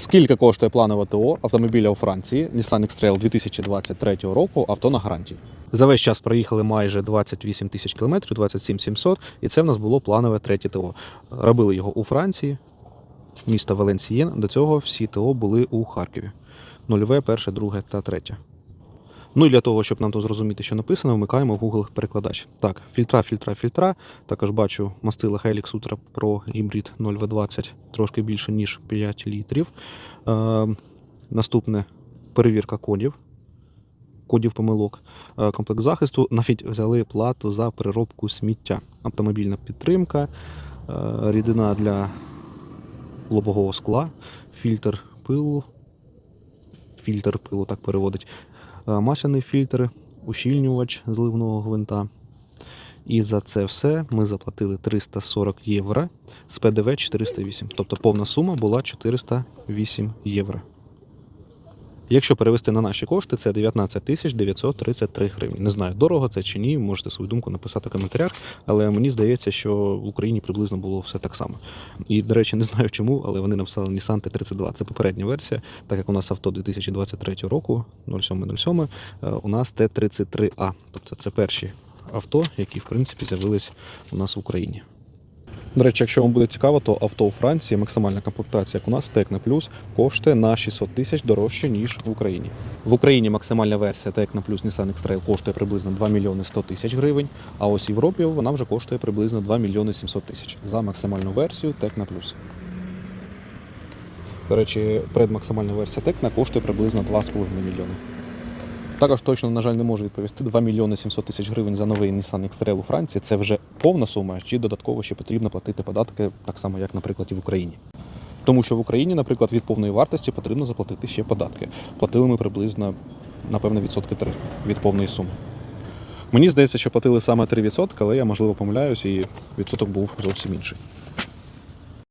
Скільки коштує планове ТО автомобіля у Франції Nissan X-Trail 2023 року авто на гарантії? За весь час проїхали майже 28 тисяч кілометрів, 27 700, і це в нас було планове третє ТО. Робили його у Франції, міста Валенсієн. До цього всі ТО були у Харкові. Нульове, перше, друге та третє. Ну і для того, щоб нам то зрозуміти, що написано, вмикаємо в Google перекладач. Так, фільтра, фільтра, фільтра. Також бачу мастила Helix Ultra Pro Hybrid 0V20 трошки більше, ніж 5 літрів. Е, наступне перевірка кодів. Кодів помилок, Е, комплект захисту. Навіть взяли плату за переробку сміття. Автомобільна підтримка, е, рідина для лобового скла, фільтр пилу, фільтр пилу так переводить, масляний фільтр, ущільнювач зливного гвинта. І за це все ми заплатили 340 євро з ПДВ 408. Тобто повна сума була 408 євро. Якщо перевести на наші кошти, це 19 тисяч 933 гривні. Не знаю, дорого це чи ні, можете свою думку написати в коментарях, але мені здається, що в Україні приблизно було все так само. І, до речі, не знаю чому, але вони написали Nissan T32. Це попередня версія, так як у нас авто 2023 року, 07.07, е, у нас Т-33А. Тобто це перші авто, які в принципі з'явились у нас в Україні. До речі, якщо вам буде цікаво, то авто у Франції, максимальна комплектація, як у нас Tecno Plus, коштує на 600 тисяч дорожче, ніж в Україні. В Україні максимальна версія Tecno Plus Nissan X-Trail коштує приблизно 2 мільйони 100 тисяч гривень, а ось в Європі вона вже коштує приблизно 2 мільйони 700 тисяч за максимальну версію Tecno Plus. До речі, предмаксимальна версія Tecno коштує приблизно 2,5 мільйони. Також точно, на жаль, не можу відповісти. 2 мільйони 700 тисяч гривень за новий Nissan X-Trail у Франції. Це вже повна сума, чи додатково ще потрібно платити податки, так само, як, наприклад, і в Україні. Тому що в Україні, наприклад, від повної вартості потрібно заплатити ще податки. Платили ми приблизно, напевно, відсотки 3 від повної суми. Мені здається, що платили саме 3%, але я, можливо, помиляюсь, і відсоток був зовсім інший.